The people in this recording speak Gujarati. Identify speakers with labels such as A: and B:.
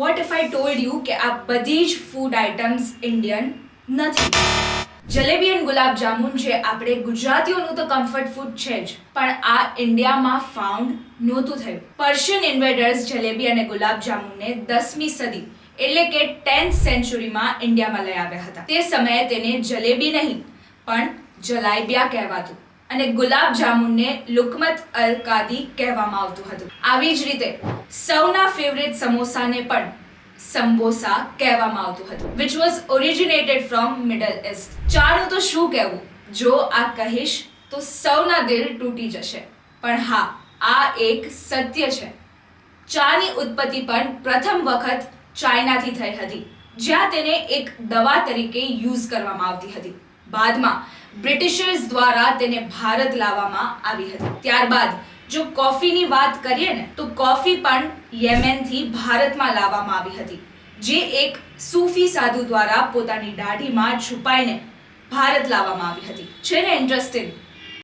A: What if I told you કે આ બધી જ ફૂડ આઇટમ્સ ઇન્ડિયન નથી? જલેબી અને ગુલાબ જામુન જે આપણે ગુજરાતીઓનું તો કમ્ફર્ટ ફૂડ છે જ, પણ આ ઇન્ડિયામાં ફાઉન્ડ નહોતું થયું. પર્શિયન ઇન્વેડર્સ જલેબી અને ગુલાબ જામુનને દસમી સદી, એટલે કે ટેન્થ સેન્ચુરીમાં ઇન્ડિયામાં લઈ આવ્યા હતા. તે સમયે તેને જલેબી નહીં, પણ જલાઈબિયા કહેવાતું અને ગુલાબ જામુનને લુકમત અલ કાદી કહેવામાં આવતું હતું. આવી જ રીતે સૌના ફેવરેટ સમોસાને પણ સંબોસા કહેવામાં આવતું હતું which was originated from middle east ચાનું તો શું કહેવું? જો આ કહીશ, તો સૌના દિલ તૂટી જશે. પણ હા, આ એક સત્ય છે. ચાની ઉત્પત્તિ પણ પ્રથમ વખત ચાઇનાથી થઈ હતી, જ્યાં તેને એક દવા તરીકે યુઝ કરવામાં આવતી હતી. બાદમાં બ્રિટિશર્સ દ્વારા તેને ભારત લાવવામાં આવી હતી. ત્યારબાદ જો કોફીની વાત કરીએ ને, તો કોફી પણ યેમેનથી ભારતમાં લાવવામાં આવી હતી, જે એક સૂફી સાધુ દ્વારા પોતાની દાઢીમાં છુપાઈને ભારત લાવવામાં આવી હતી. છે ને ઇન્ટરેસ્ટિંગ